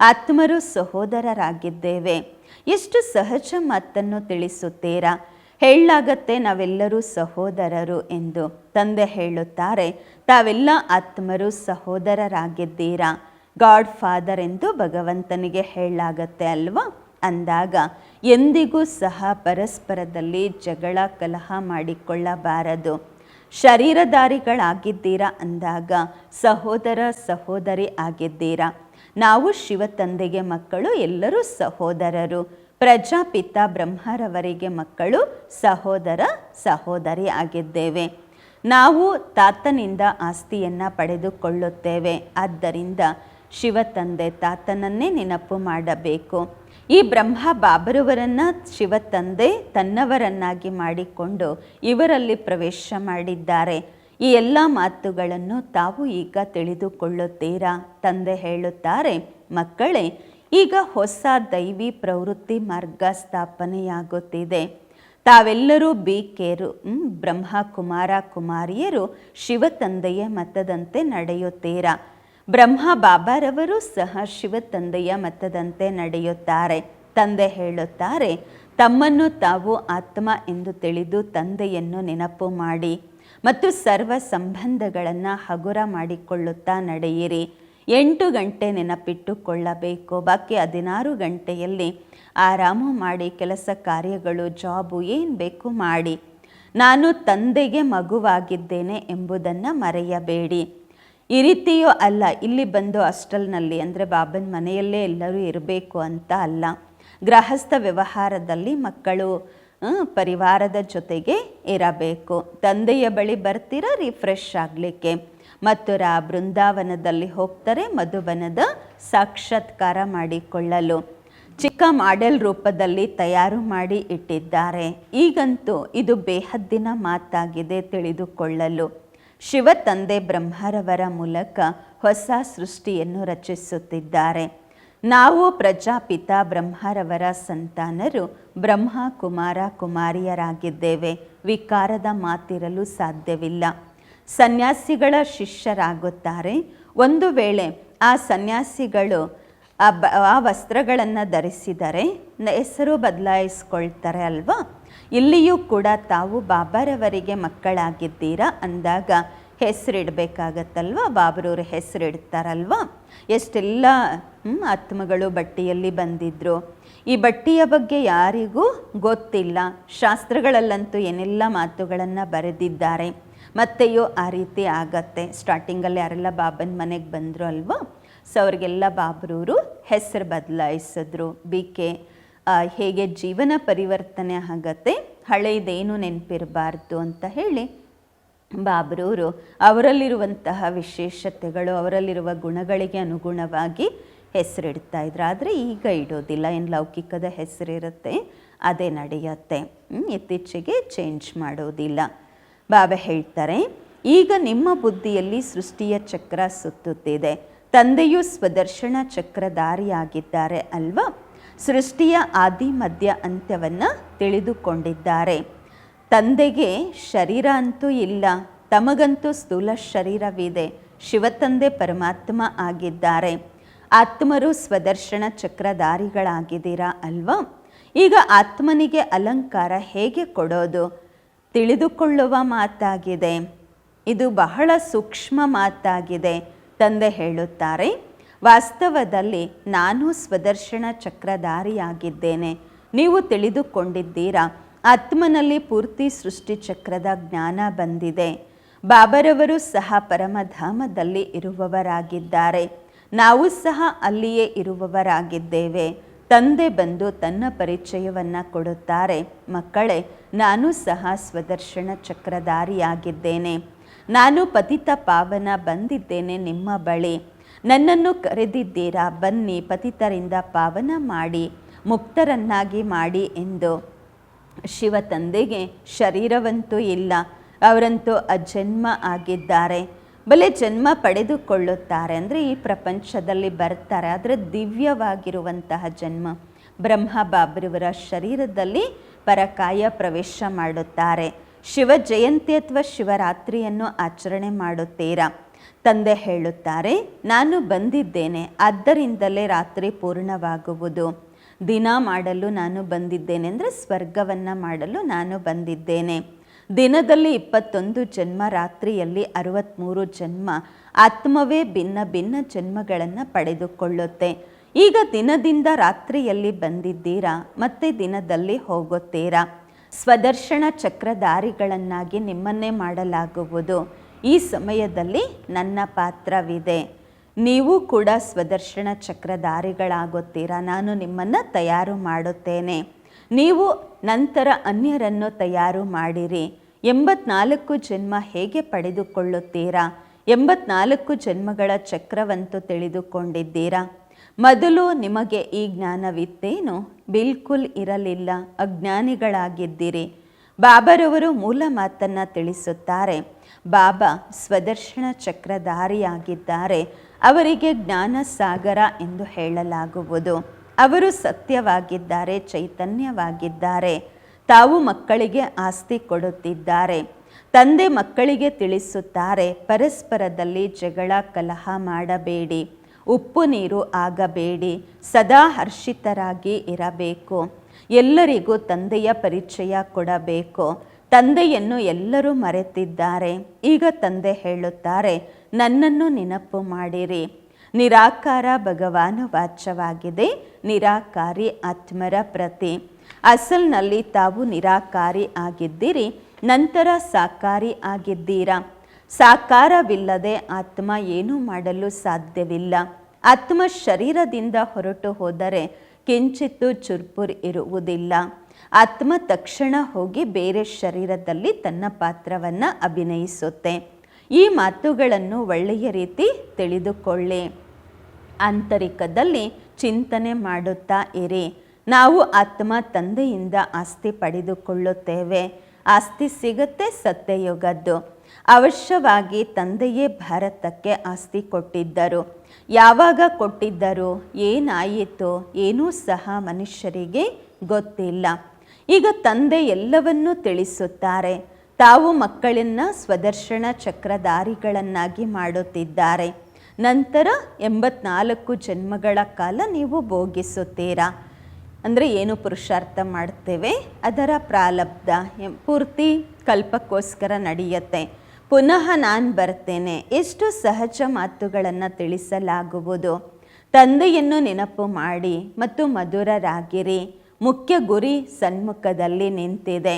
ಆತ್ಮರು ಸಹೋದರರಾಗಿದ್ದೇವೆ. ಎಷ್ಟು ಸಹಜ ಮಾತನ್ನು ತಿಳಿಸುತ್ತೀರಾ? ಹೇಳಲಾಗತ್ತೆ ನಾವೆಲ್ಲರೂ ಸಹೋದರರು ಎಂದು ತಂದೆ ಹೇಳುತ್ತಾರೆ. ತಾವೆಲ್ಲ ಆತ್ಮರು ಸಹೋದರರಾಗಿದ್ದೀರಾ? ಗಾಡ್ ಫಾದರ್ ಎಂದು ಭಗವಂತನಿಗೆ ಹೇಳಲಾಗತ್ತೆ ಅಲ್ವಾ? ಅಂದಾಗ, ಎಂದಿಗೂ ಸಹ ಪರಸ್ಪರದಲ್ಲಿ ಜಗಳ, ಕಲಹ ಮಾಡಿಕೊಳ್ಳಬಾರದು. ಶರೀರಧಾರಿಗಳಾಗಿದ್ದೀರಾ? ಅಂದಾಗ, ಸಹೋದರ, ಸಹೋದರಿ ಆಗಿದ್ದೀರಾ? ನಾವು ಶಿವ ತಂದೆಗೆ ಮಕ್ಕಳು, ಎಲ್ಲರೂ ಸಹೋದರರು. ಪ್ರಜಾಪಿತ ಬ್ರಹ್ಮರವರಿಗೆ ಮಕ್ಕಳು, ಸಹೋದರ, ಸಹೋದರಿ ಆಗಿದ್ದೇವೆ. ನಾವು ತಾತನಿಂದ ಆಸ್ತಿಯನ್ನು ಪಡೆದುಕೊಳ್ಳುತ್ತೇವೆ. ಆದ್ದರಿಂದ ಶಿವ ತಂದೆ ತಾತನನ್ನೇ ನೆನಪು ಮಾಡಬೇಕು. ಈ ಬ್ರಹ್ಮ ಬಾಬರವರನ್ನು ಶಿವ ತಂದೆ ತನ್ನವರನ್ನಾಗಿ ಮಾಡಿಕೊಂಡು ಇವರಲ್ಲಿ ಪ್ರವೇಶ ಮಾಡಿದ್ದಾರೆ. ಈ ಎಲ್ಲ ಮಾತುಗಳನ್ನು ತಾವು ಈಗ ತಿಳಿದುಕೊಳ್ಳುತ್ತೀರಾ? ತಂದೆ ಹೇಳುತ್ತಾರೆ ಮಕ್ಕಳೇ ಈಗ ಹೊಸ ದೈವಿ ಪ್ರವೃತ್ತಿ ಮಾರ್ಗ ಸ್ಥಾಪನೆಯಾಗುತ್ತಿದೆ. ತಾವೆಲ್ಲರೂ ಬಿ ಕೇರು ಹ್ಮ್, ಬ್ರಹ್ಮ ಕುಮಾರ ಕುಮಾರಿಯರು ಶಿವ ತಂದೆಯ ಮತದಂತೆ ನಡೆಯುತ್ತೀರಾ? ಬ್ರಹ್ಮ ಬಾಬಾರವರು ಸಹ ಶಿವ ತಂದೆಯ ಮತದಂತೆ ನಡೆಯುತ್ತಾರೆ. ತಂದೆ ಹೇಳುತ್ತಾರೆ, ತಮ್ಮನ್ನು ತಾವು ಆತ್ಮ ಎಂದು ತಿಳಿದು ತಂದೆಯನ್ನು ನೆನಪು ಮಾಡಿ ಮತ್ತು ಸರ್ವ ಸಂಬಂಧಗಳನ್ನು ಹಗುರ ಮಾಡಿಕೊಳ್ಳುತ್ತಾ ನಡೆಯಿರಿ. ಎಂಟು ಗಂಟೆ ನೆನಪಿಟ್ಟುಕೊಳ್ಳಬೇಕು. ಬಾಕಿ ಹದಿನಾರು ಗಂಟೆಯಲ್ಲಿ ಆರಾಮು ಮಾಡಿ ಕೆಲಸ ಕಾರ್ಯಗಳು, ಜಾಬು ಏನು ಬೇಕು ಮಾಡಿ. ನಾನು ತಂದೆಗೆ ಮಗುವಾಗಿದ್ದೇನೆ ಎಂಬುದನ್ನು ಮರೆಯಬೇಡಿ. ಈ ರೀತಿಯೂ ಅಲ್ಲ, ಇಲ್ಲಿ ಬಂದು ಹಾಸ್ಟೆಲ್ನಲ್ಲಿ ಅಂದರೆ ಬಾಬನ ಮನೆಯಲ್ಲೇ ಎಲ್ಲರೂ ಇರಬೇಕು ಅಂತ ಅಲ್ಲ. ಗೃಹಸ್ಥ ವ್ಯವಹಾರದಲ್ಲಿ ಮಕ್ಕಳು ಪರಿವಾರದ ಜೊತೆಗೆ ಇರಬೇಕು. ತಂದೆಯ ಬಳಿ ಬರ್ತೀರಾ ರಿಫ್ರೆಶ್ ಆಗಲಿಕ್ಕೆ? ಮತ್ತು ರಾ, ಬೃಂದಾವನದಲ್ಲಿ ಹೋಗ್ತಾರೆ ಮಧುಬನದ ಸಾಕ್ಷಾತ್ಕಾರ ಮಾಡಿಕೊಳ್ಳಲು. ಚಿಕ್ಕ ಮಾಡೆಲ್ ರೂಪದಲ್ಲಿ ತಯಾರು ಮಾಡಿ ಇಟ್ಟಿದ್ದಾರೆ. ಈಗಂತೂ ಇದು ಬೇಹದ್ದಿನ ಮಾತಾಗಿದೆ ತಿಳಿದುಕೊಳ್ಳಲು. ಶಿವ ತಂದೆ ಬ್ರಹ್ಮರವರ ಮೂಲಕ ಹೊಸ ಸೃಷ್ಟಿಯನ್ನು ರಚಿಸುತ್ತಿದ್ದಾರೆ. ನಾವು ಪ್ರಜಾಪಿತ ಬ್ರಹ್ಮರವರ ಸಂತಾನರು ಬ್ರಹ್ಮ ಕುಮಾರ ಕುಮಾರಿಯರಾಗಿದ್ದೇವೆ. ವಿಕಾರದ ಮಾತಿರಲು ಸಾಧ್ಯವಿಲ್ಲ. ಸನ್ಯಾಸಿಗಳ ಶಿಷ್ಯರಾಗುತ್ತಾರೆ. ಒಂದು ವೇಳೆ ಆ ಸನ್ಯಾಸಿಗಳು ಆ ಆ ವಸ್ತ್ರಗಳನ್ನು ಧರಿಸಿದರೆ ಹೆಸರು ಬದಲಾಯಿಸ್ಕೊಳ್ತಾರೆ ಅಲ್ವಾ? ಇಲ್ಲಿಯೂ ಕೂಡ ತಾವು ಬಾಬಾರವರಿಗೆ ಮಕ್ಕಳಾಗಿದ್ದೀರಾ ಅಂದಾಗ ಹೆಸರಿಡಬೇಕಾಗತ್ತಲ್ವ? ಬಾಬರವ್ರ ಹೆಸರಿಡ್ತಾರಲ್ವ? ಎಷ್ಟೆಲ್ಲ ಆತ್ಮಗಳು ಬಟ್ಟಿಯಲ್ಲಿ ಬಂದಿದ್ರು. ಈ ಬಟ್ಟಿಯ ಬಗ್ಗೆ ಯಾರಿಗೂ ಗೊತ್ತಿಲ್ಲ. ಶಾಸ್ತ್ರಗಳಲ್ಲಂತೂ ಏನೆಲ್ಲ ಮಾತುಗಳನ್ನು ಬರೆದಿದ್ದಾರೆ. ಮತ್ತೆಯೋ ಆ ರೀತಿ ಆಗತ್ತೆ. ಸ್ಟಾರ್ಟಿಂಗಲ್ಲಿ ಯಾರೆಲ್ಲ ಬಾಬನ ಮನೆಗೆ ಬಂದರು ಅಲ್ವಾ? ಸೊ ಅವ್ರಿಗೆಲ್ಲ ಬಾಬ್ರೂರು ಹೆಸರು ಬದಲಾಯಿಸಿದ್ರು. ಬಿ ಕೆ ಹೇಗೆ ಜೀವನ ಪರಿವರ್ತನೆ ಆಗತ್ತೆ ಹಳೆಯದೇನು ನೆನಪಿರಬಾರ್ದು ಅಂತ ಹೇಳಿ ಬಾಬ್ರೂರು ಅವರಲ್ಲಿರುವಂತಹ ವಿಶೇಷತೆಗಳು, ಅವರಲ್ಲಿರುವ ಗುಣಗಳಿಗೆ ಅನುಗುಣವಾಗಿ ಹೆಸರಿಡ್ತಾ ಇದ್ರು. ಆದರೆ ಈಗ ಇಡೋದಿಲ್ಲ, ಏನು ಲೌಕಿಕದ ಹೆಸರಿರುತ್ತೆ, ಅದೇ ನಡೆಯುತ್ತೆ. ಇತ್ತೀಚೆಗೆ ಚೇಂಜ್ ಮಾಡೋದಿಲ್ಲ. ಬಾಬಾ ಹೇಳ್ತಾರೆ, ಈಗ ನಿಮ್ಮ ಬುದ್ಧಿಯಲ್ಲಿ ಸೃಷ್ಟಿಯ ಚಕ್ರ ಸುತ್ತುತ್ತಿದೆ. ತಂದೆಯು ಸ್ವದರ್ಶನ ಚಕ್ರಧಾರಿಯಾಗಿದ್ದಾರೆ ಅಲ್ವಾ? ಸೃಷ್ಟಿಯ ಆದಿ ಮಧ್ಯ ಅಂತ್ಯವನ್ನು ತಿಳಿದುಕೊಂಡಿದ್ದಾರೆ. ತಂದೆಗೆ ಶರೀರ ಅಂತೂ ಇಲ್ಲ, ತಮಗಂತೂ ಸ್ಥೂಲ ಶರೀರವಿದೆ, ಶಿವತಂದೆ ಪರಮಾತ್ಮ ಆಗಿದ್ದಾರೆ. ಆತ್ಮರು ಸ್ವದರ್ಶನ ಚಕ್ರಧಾರಿಗಳಾಗಿದ್ದೀರಾ ಅಲ್ವಾ? ಈಗ ಆತ್ಮನಿಗೆ ಅಲಂಕಾರ ಹೇಗೆ ಕೊಡೋದು? ತಿಳಿದುಕೊಳ್ಳುವ ಮಾತಾಗಿದೆ. ಇದು ಬಹಳ ಸೂಕ್ಷ್ಮ ಮಾತಾಗಿದೆ, ತಂದೆ ಹೇಳುತ್ತಾರೆ. ವಾಸ್ತವದಲ್ಲಿ ನಾನು ಸ್ವದರ್ಶನ ಚಕ್ರಧಾರಿಯಾಗಿದ್ದೇನೆ. ನೀವು ತಿಳಿದುಕೊಂಡಿದ್ದೀರಾ? ಆತ್ಮನಲ್ಲಿ ಪೂರ್ತಿ ಸೃಷ್ಟಿ ಚಕ್ರದ ಜ್ಞಾನ ಬಂದಿದೆ. ಬಾಬರವರು ಸಹ ಪರಮಧಾಮದಲ್ಲಿ ಇರುವವರಾಗಿದ್ದಾರೆ. ನಾವು ಸಹ ಅಲ್ಲಿಯೇ ಇರುವವರಾಗಿದ್ದೇವೆ. ತಂದೆ ಬಂದು ತನ್ನ ಪರಿಚಯವನ್ನು ಕೊಡುತ್ತಾರೆ. ಮಕ್ಕಳೇ, ನಾನು ಸಹ ಸ್ವದರ್ಶನ ಚಕ್ರಧಾರಿಯಾಗಿದ್ದೇನೆ. ನಾನು ಪತಿತ ಪಾವನ ಬಂದಿದ್ದೇನೆ ನಿಮ್ಮ ಬಳಿ. ನನ್ನನ್ನು ಕರೆದಿದ್ದೀರಾ? ಬನ್ನಿ, ಪತಿತರಿಂದ ಪಾವನ ಮಾಡಿ, ಮುಕ್ತರನ್ನಾಗಿ ಮಾಡಿ ಎಂದು. ಶಿವ ತಂದೆಗೆ ಶರೀರವಂತೂ ಇಲ್ಲ, ಅವರಂತೂ ಅಜನ್ಮ ಆಗಿದ್ದಾರೆ. ಬಲೆ ಜನ್ಮ ಪಡೆದುಕೊಳ್ಳುತ್ತಾರೆ ಅಂದರೆ ಈ ಪ್ರಪಂಚದಲ್ಲಿ ಬರ್ತಾರೆ, ಆದರೆ ದಿವ್ಯವಾಗಿರುವಂತಹ ಜನ್ಮ. ಬ್ರಹ್ಮ ಬಾಬ್ರವರ ಶರೀರದಲ್ಲಿ ಪರಕಾಯ ಪ್ರವೇಶ ಮಾಡುತ್ತಾರೆ. ಶಿವ ಜಯಂತಿ ಅಥವಾ ಶಿವರಾತ್ರಿಯನ್ನು ಆಚರಣೆ ಮಾಡುತ್ತೀರಾ? ತಂದೆ ಹೇಳುತ್ತಾರೆ, ನಾನು ಬಂದಿದ್ದೇನೆ ಆದ್ದರಿಂದಲೇ ರಾತ್ರಿ ಪೂರ್ಣವಾಗುವುದು. ದಿನ ಮಾಡಲು ನಾನು ಬಂದಿದ್ದೇನೆ ಅಂದರೆ ಸ್ವರ್ಗವನ್ನು ಮಾಡಲು ನಾನು ಬಂದಿದ್ದೇನೆ. ದಿನದಲ್ಲಿ ಇಪ್ಪತ್ತೊಂದು ಜನ್ಮ, ರಾತ್ರಿಯಲ್ಲಿ ಅರವತ್ತ್ಮೂರು ಜನ್ಮ. ಆತ್ಮವೇ ಭಿನ್ನ ಭಿನ್ನ ಜನ್ಮಗಳನ್ನು ಪಡೆದುಕೊಳ್ಳುತ್ತೆ. ಈಗ ದಿನದಿಂದ ರಾತ್ರಿಯಲ್ಲಿ ಬಂದಿದ್ದೀರಾ? ಮತ್ತೆ ದಿನದಲ್ಲಿ ಹೋಗುತ್ತೀರಾ? ಸ್ವದರ್ಶನ ಚಕ್ರಧಾರಿಗಳನ್ನಾಗಿ ನಿಮ್ಮನ್ನೇ ಮಾಡಲಾಗುವುದು. ಈ ಸಮಯದಲ್ಲಿ ನನ್ನ ಪಾತ್ರವಿದೆ. ನೀವು ಕೂಡ ಸ್ವದರ್ಶನ ಚಕ್ರಧಾರಿಗಳಾಗುತ್ತೀರಾ? ನಾನು ನಿಮ್ಮನ್ನು ತಯಾರು ಮಾಡುತ್ತೇನೆ. ನೀವು ನಂತರ ಅನ್ಯರನ್ನು ತಯಾರು ಮಾಡಿರಿ. ಎಂಬತ್ನಾಲ್ಕು ಜನ್ಮ ಹೇಗೆ ಪಡೆದುಕೊಳ್ಳುತ್ತೀರಾ? ಎಂಬತ್ನಾಲ್ಕು ಜನ್ಮಗಳ ಚಕ್ರವಂತೂ ತಿಳಿದುಕೊಂಡಿದ್ದೀರಾ? ಮೊದಲು ನಿಮಗೆ ಈ ಜ್ಞಾನವಿತ್ತೇನು? ಬಿಲ್ಕುಲ್ ಇರಲಿಲ್ಲ. ಅಜ್ಞಾನಿಗಳಾಗಿದ್ದೀರಿ. ಬಾಬರವರು ಮೂಲ ಮಾತನ್ನು ತಿಳಿಸುತ್ತಾರೆ. ಬಾಬಾ ಸ್ವದರ್ಶನ ಚಕ್ರಧಾರಿಯಾಗಿದ್ದಾರೆ. ಅವರಿಗೆ ಜ್ಞಾನ ಸಾಗರ ಎಂದು ಹೇಳಲಾಗುವುದು. ಅವರು ಸತ್ಯವಾಗಿದ್ದಾರೆ, ಚೈತನ್ಯವಾಗಿದ್ದಾರೆ. ತಾವು ಮಕ್ಕಳಿಗೆ ಆಸ್ತಿ ಕೊಡುತ್ತಿದ್ದಾರೆ. ತಂದೆ ಮಕ್ಕಳಿಗೆ ತಿಳಿಸುತ್ತಾರೆ, ಪರಸ್ಪರದಲ್ಲಿ ಜಗಳ ಕಲಹ ಮಾಡಬೇಡಿ, ಉಪ್ಪು ನೀರು ಆಗಬೇಡಿ, ಸದಾ ಹರ್ಷಿತರಾಗಿ ಇರಬೇಕು. ಎಲ್ಲರಿಗೂ ತಂದೆಯ ಪರಿಚಯ ಕೊಡಬೇಕು. ತಂದೆಯನ್ನು ಎಲ್ಲರೂ ಮರೆತಿದ್ದಾರೆ. ಈಗ ತಂದೆ ಹೇಳುತ್ತಾರೆ, ನನ್ನನ್ನು ನೆನಪು ಮಾಡಿರಿ. ನಿರಾಕಾರ ಭಗವಾನು ವಾಚ್ಯವಾಗಿದೆ. ನಿರಾಕಾರಿ ಆತ್ಮರ ಪ್ರತಿ. ಅಸಲ್ನಲ್ಲಿ ತಾವು ನಿರಾಕಾರಿ ಆಗಿದ್ದೀರಿ. ನಂತರ ಸಾಕಾರಿ ಆಗಿದ್ದೀರಾ? ಸಾಕಾರವಿಲ್ಲದೆ ಆತ್ಮ ಏನೂ ಮಾಡಲು ಸಾಧ್ಯವಿಲ್ಲ. ಆತ್ಮ ಶರೀರದಿಂದ ಹೊರಟು ಹೋದರೆ ಕಿಂಚಿತ್ತು ಚುರ್ಪುರ್ ಇರುವುದಿಲ್ಲ. ಆತ್ಮ ತಕ್ಷಣ ಹೋಗಿ ಬೇರೆ ಶರೀರದಲ್ಲಿ ತನ್ನ ಪಾತ್ರವನ್ನು ಅಭಿನಯಿಸುತ್ತೆ. ಈ ಮಾತುಗಳನ್ನು ಒಳ್ಳೆಯ ರೀತಿ ತಿಳಿದುಕೊಳ್ಳಿ. ಆಂತರಿಕದಲ್ಲಿ ಚಿಂತನೆ ಮಾಡುತ್ತಾ ಇರಿ. ನಾವು ಆತ್ಮ ತಂದೆಯಿಂದ ಆಸ್ತಿ ಪಡೆದುಕೊಳ್ಳುತ್ತೇವೆ. ಆಸ್ತಿ ಸಿಗುತ್ತೆ ಸತ್ಯಯುಗದ್ದು. ಅವಶ್ಯವಾಗಿ ತಂದೆಯೇ ಭಾರತಕ್ಕೆ ಆಸ್ತಿ ಕೊಟ್ಟಿದ್ದರು. ಯಾವಾಗ ಕೊಟ್ಟಿದ್ದರು? ಏನಾಯಿತು? ಏನೂ ಸಹ ಮನುಷ್ಯರಿಗೆ ಗೊತ್ತಿಲ್ಲ. ಈಗ ತಂದೆ ಎಲ್ಲವನ್ನೂ ತಿಳಿಸುತ್ತಾರೆ. ತಾವು ಮಕ್ಕಳನ್ನ ಸ್ವದರ್ಶನ ಚಕ್ರಧಾರಿಗಳನ್ನಾಗಿ ಮಾಡುತ್ತಿದ್ದಾರೆ. ನಂತರ ಎಂಬತ್ನಾಲ್ಕು ಜನ್ಮಗಳ ಕಾಲ ನೀವು ಭೋಗಿಸುತ್ತೀರಾ? ಅಂದರೆ ಏನು ಪುರುಷಾರ್ಥ ಮಾಡ್ತೇವೆ? ಅದರ ಪ್ರಾಲಬ್ಧ ಪೂರ್ತಿ ಕಲ್ಪಕ್ಕೋಸ್ಕರ ನಡೆಯುತ್ತೆ. ಪುನಃ ನಾನು ಬರ್ತೇನೆ. ಎಷ್ಟು ಸಹಜ ಮಾತುಗಳನ್ನು ತಿಳಿಸಲಾಗುವುದು? ತಂದೆಯನ್ನು ನೆನಪು ಮಾಡಿ ಮತ್ತು ಮಧುರರಾಗಿರಿ. ಮುಖ್ಯ ಗುರಿ ಸನ್ಮುಖದಲ್ಲಿ ನಿಂತಿದೆ.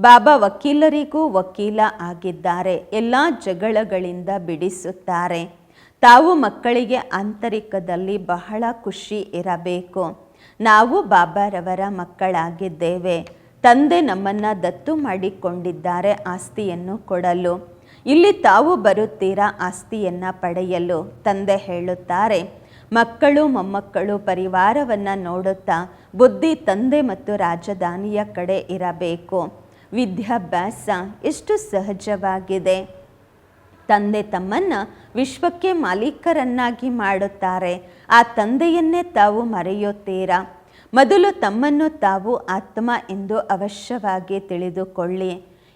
ಬಾಬಾ ವಕೀಲರಿಗೂ ವಕೀಲ ಆಗಿದ್ದಾರೆ. ಎಲ್ಲ ಜಗಳಗಳಿಂದ ಬಿಡಿಸುತ್ತಾರೆ. ತಾವು ಮಕ್ಕಳಿಗೆ ಆಂತರಿಕದಲ್ಲಿ ಬಹಳ ಖುಷಿ ಇರಬೇಕು. ನಾವು ಬಾಬಾರವರ ಮಕ್ಕಳಾಗಿದ್ದೇವೆ. ತಂದೆ ನಮ್ಮನ್ನು ದತ್ತು ಮಾಡಿಕೊಂಡಿದ್ದಾರೆ ಆಸ್ತಿಯನ್ನು ಕೊಡಲು. ಇಲ್ಲಿ ತಾವು ಬರುತ್ತೀರಾ ಆಸ್ತಿಯನ್ನು ಪಡೆಯಲು? ತಂದೆ ಹೇಳುತ್ತಾರೆ. ಮಕ್ಕಳು ಮೊಮ್ಮಕ್ಕಳು ಪರಿವಾರವನ್ನು ನೋಡುತ್ತಾ ಬುದ್ಧಿ ತಂದೆ ಮತ್ತು ರಾಜಧಾನಿಯ ಕಡೆ ಇರಬೇಕು. ವಿದ್ಯಾಭ್ಯಾಸ ಎಷ್ಟು ಸಹಜವಾಗಿದೆ. ತಂದೆ ತಮ್ಮನ್ನ ವಿಶ್ವಕ್ಕೆ ಮಾಲೀಕರನ್ನಾಗಿ ಮಾಡುತ್ತಾರೆ. ಆ ತಂದೆಯನ್ನೇ ತಾವು ಮರೆಯುತ್ತೀರಾ. ಮೊದಲು ತಮ್ಮನ್ನು ತಾವು ಆತ್ಮ ಎಂದು ಅವಶ್ಯವಾಗಿ ತಿಳಿದುಕೊಳ್ಳಿ.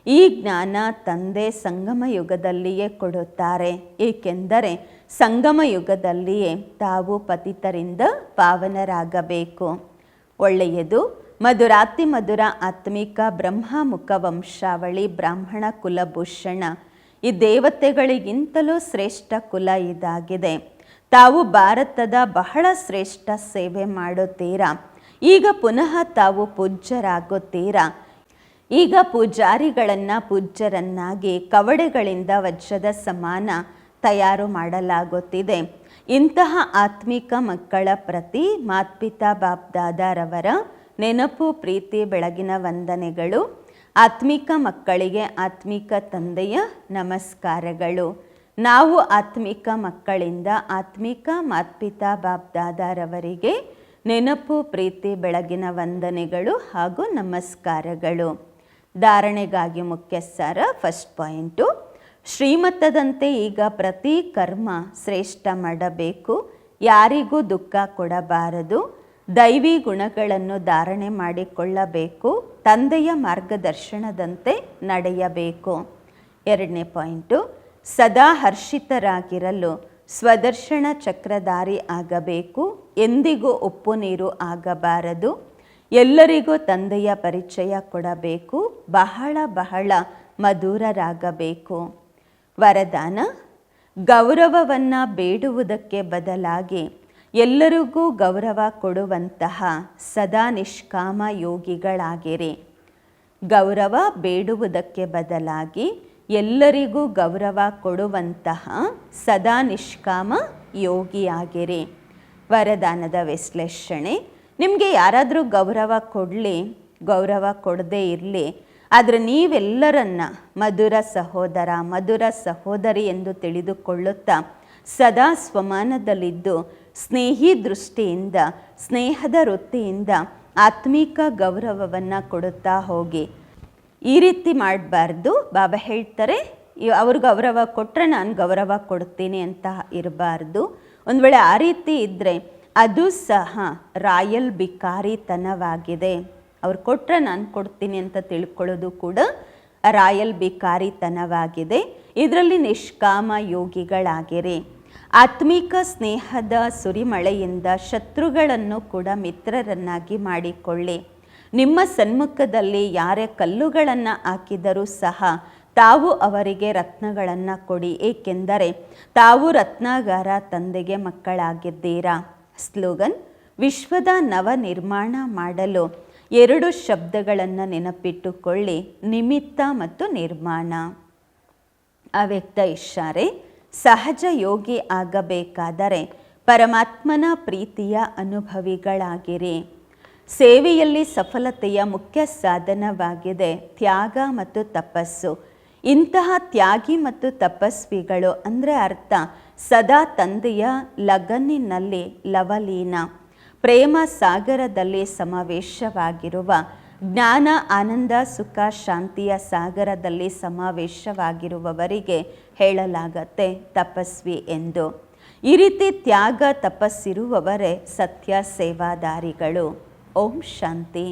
ಈ ಜ್ಞಾನ ತಂದೆ ಸಂಗಮ ಯುಗದಲ್ಲಿಯೇ ಕೊಡುತ್ತಾರೆ. ಏಕೆಂದರೆ ಸಂಗಮ ಯುಗದಲ್ಲಿಯೇ ತಾವು ಪತಿತರಿಂದ ಪಾವನರಾಗಬೇಕು. ಒಳ್ಳೆಯದು. ಮಧುರಾತಿ ಮಧುರ ಆತ್ಮಿಕ ಬ್ರಹ್ಮಮುಖ ವಂಶಾವಳಿ ಬ್ರಾಹ್ಮಣ ಕುಲಭೂಷಣ. ಈ ದೇವತೆಗಳಿಗಿಂತಲೂ ಶ್ರೇಷ್ಠ ಕುಲ ಇದಾಗಿದೆ. ತಾವು ಭಾರತದ ಬಹಳ ಶ್ರೇಷ್ಠ ಸೇವೆ ಮಾಡುತ್ತೀರಾ? ಈಗ ಪುನಃ ತಾವು ಪೂಜ್ಯರಾಗುತ್ತೀರಾ? ಈಗ ಪೂಜಾರಿಗಳನ್ನು ಪೂಜ್ಯರನ್ನಾಗಿ ಕವಡೆಗಳಿಂದ ವಜ್ರದ ಸಮಾನ ತಯಾರು ಮಾಡಲಾಗುತ್ತಿದೆ. ಇಂತಹ ಆತ್ಮಿಕ ಮಕ್ಕಳ ಪ್ರತಿ ಮಾತ್ಪಿತಾ ಬಾಬ್ದಾದಾರವರ ನೆನಪು, ಪ್ರೀತಿ, ಬೆಳಗಿನ ವಂದನೆಗಳು. ಆತ್ಮಿಕ ಮಕ್ಕಳಿಗೆ ಆತ್ಮಿಕ ತಂದೆಯ ನಮಸ್ಕಾರಗಳು. ನಾವು ಆತ್ಮಿಕ ಮಕ್ಕಳಿಂದ ಆತ್ಮಿಕ ಮಾತ್ಪಿತಾ ಬಾಬ್ದಾದಾರವರಿಗೆ ನೆನಪು, ಪ್ರೀತಿ, ಬೆಳಗಿನ ವಂದನೆಗಳು ಹಾಗೂ ನಮಸ್ಕಾರಗಳು. ಧಾರಣೆಗಾಗಿ ಮುಖ್ಯ ಫಸ್ಟ್ ಪಾಯಿಂಟು ಶ್ರೀಮತದಂತೆ ಈಗ ಪ್ರತಿ ಕರ್ಮ ಶ್ರೇಷ್ಠ ಮಾಡಬೇಕು. ಯಾರಿಗೂ ದುಃಖ ಕೊಡಬಾರದು. ದೈವಿ ಗುಣಗಳನ್ನು ಧಾರಣೆ ಮಾಡಿಕೊಳ್ಳಬೇಕು. ತಂದೆಯ ಮಾರ್ಗದರ್ಶನದಂತೆ ನಡೆಯಬೇಕು. ಎರಡನೇ ಪಾಯಿಂಟು, ಸದಾ ಹರ್ಷಿತರಾಗಿರಲು ಸ್ವದರ್ಶನ ಚಕ್ರಧಾರಿ ಆಗಬೇಕು. ಎಂದಿಗೂ ಉಪ್ಪು ನೀರು ಆಗಬಾರದು. ಎಲ್ಲರಿಗೂ ತಂದೆಯ ಪರಿಚಯ ಕೊಡಬೇಕು. ಬಹಳ ಬಹಳ ಮಧುರರಾಗಬೇಕು. ವರದಾನ, ಗೌರವವನ್ನು ಬೇಡುವುದಕ್ಕೆ ಬದಲಾಗಿ ಎಲ್ಲರಿಗೂ ಗೌರವ ಕೊಡುವಂತಹ ಸದಾ ನಿಷ್ಕಾಮ ಯೋಗಿಗಳಾಗಿರಿ. ಗೌರವ ಬೇಡುವುದಕ್ಕೆ ಬದಲಾಗಿ ಎಲ್ಲರಿಗೂ ಗೌರವ ಕೊಡುವಂತಹ ಸದಾ ನಿಷ್ಕಾಮ ಯೋಗಿಯಾಗಿರಿ. ವರದಾನದ ವಿಶ್ಲೇಷಣೆ, ನಿಮಗೆ ಯಾರಾದರೂ ಗೌರವ ಕೊಡಲಿ, ಗೌರವ ಕೊಡದೇ ಇರಲಿ ಆದರೆ ನೀವೆಲ್ಲರನ್ನ ಮಧುರ ಸಹೋದರ, ಮಧುರ ಸಹೋದರಿ ಎಂದು ತಿಳಿದುಕೊಳ್ಳುತ್ತಾ ಸದಾ ಸ್ವಮಾನದಲ್ಲಿದ್ದು ಸ್ನೇಹಿ ದೃಷ್ಟಿಯಿಂದ, ಸ್ನೇಹದ ವೃತ್ತಿಯಿಂದ ಆತ್ಮಿಕ ಗೌರವವನ್ನು ಕೊಡುತ್ತಾ ಹೋಗಿ. ಈ ರೀತಿ ಮಾಡಬಾರ್ದು. ಬಾಬಾ ಹೇಳ್ತಾರೆ ಅವ್ರ ಗೌರವ ಕೊಟ್ಟರೆ ನಾನು ಗೌರವ ಕೊಡ್ತೀನಿ ಅಂತ ಇರಬಾರ್ದು. ಒಂದು ವೇಳೆ ಆ ರೀತಿ ಇದ್ದರೆ ಅದು ಸಹ ರಾಯಲ್ ಬಿಕಾರಿತನವಾಗಿದೆ. ಅವ್ರು ಕೊಟ್ಟರೆ ನಾನು ಕೊಡ್ತೀನಿ ಅಂತ ತಿಳ್ಕೊಳ್ಳೋದು ಕೂಡ ರಾಯಲ್ ಬಿಕಾರಿತನವಾಗಿದೆ. ಇದರಲ್ಲಿ ನಿಷ್ಕಾಮ ಯೋಗಿಗಳಾಗಿರಿ. ಆತ್ಮಿಕ ಸ್ನೇಹದ ಸುರಿಮಳೆಯಿಂದ ಶತ್ರುಗಳನ್ನು ಕೂಡ ಮಿತ್ರರನ್ನಾಗಿ ಮಾಡಿಕೊಳ್ಳಿ. ನಿಮ್ಮ ಸನ್ಮುಖದಲ್ಲಿ ಯಾರೇ ಕಲ್ಲುಗಳನ್ನು ಹಾಕಿದರೂ ಸಹ ತಾವು ಅವರಿಗೆ ರತ್ನಗಳನ್ನು ಕೊಡಿ, ಏಕೆಂದರೆ ತಾವು ರತ್ನಾಗಾರ ತಂದೆಗೆ ಮಕ್ಕಳಾಗಿದ್ದೀರಾ. ಸ್ಲೋಗನ್, ವಿಶ್ವದ ನವ ನಿರ್ಮಾಣ ಮಾಡಲು. ಎರಡು ಶಬ್ದಗಳನ್ನು ನೆನಪಿಟ್ಟುಕೊಳ್ಳಿ, ನಿಮಿತ್ತ ಮತ್ತು ನಿರ್ಮಾಣ. ಅವ್ಯಕ್ತ ಇಷಾರೆ ಸಹಜ ಯೋಗಿ ಆಗಬೇಕಾದರೆ ಪರಮಾತ್ಮನ ಪ್ರೀತಿಯ ಅನುಭವಿಗಳಾಗಿರಿ. ಸೇವೆಯಲ್ಲಿ ಸಫಲತೆಯ ಮುಖ್ಯ ಸಾಧನವಾಗಿದೆ ತ್ಯಾಗ ಮತ್ತು ತಪಸ್ಸು. ಇಂತಹ ತ್ಯಾಗಿ ಮತ್ತು ತಪಸ್ವಿಗಳು ಅಂದರೆ ಅರ್ಥ ಸದಾ ತಂದೆಯ ಲಗನ್ನಿನಲ್ಲಿ ಲವಲೀನ. ಪ್ರೇಮ ಸಾಗರದಲ್ಲಿ ಸಮಾವೇಶವಾಗಿರುವ ಜ್ಞಾನ, ಆನಂದ, ಸುಖ, ಶಾಂತಿಯ ಸಾಗರದಲ್ಲಿ ಸಮಾವೇಶವಾಗಿರುವವರಿಗೆ ಹೇಳಲಾಗತ್ತೆ ತಪಸ್ವಿ ಎಂದು. ಈ ರೀತಿ ತ್ಯಾಗ ತಪಸ್ಸಿರುವವರೇ ಸತ್ಯ ಸೇವಾದಾರಿಗಳು. ಓಂ ಶಾಂತಿ.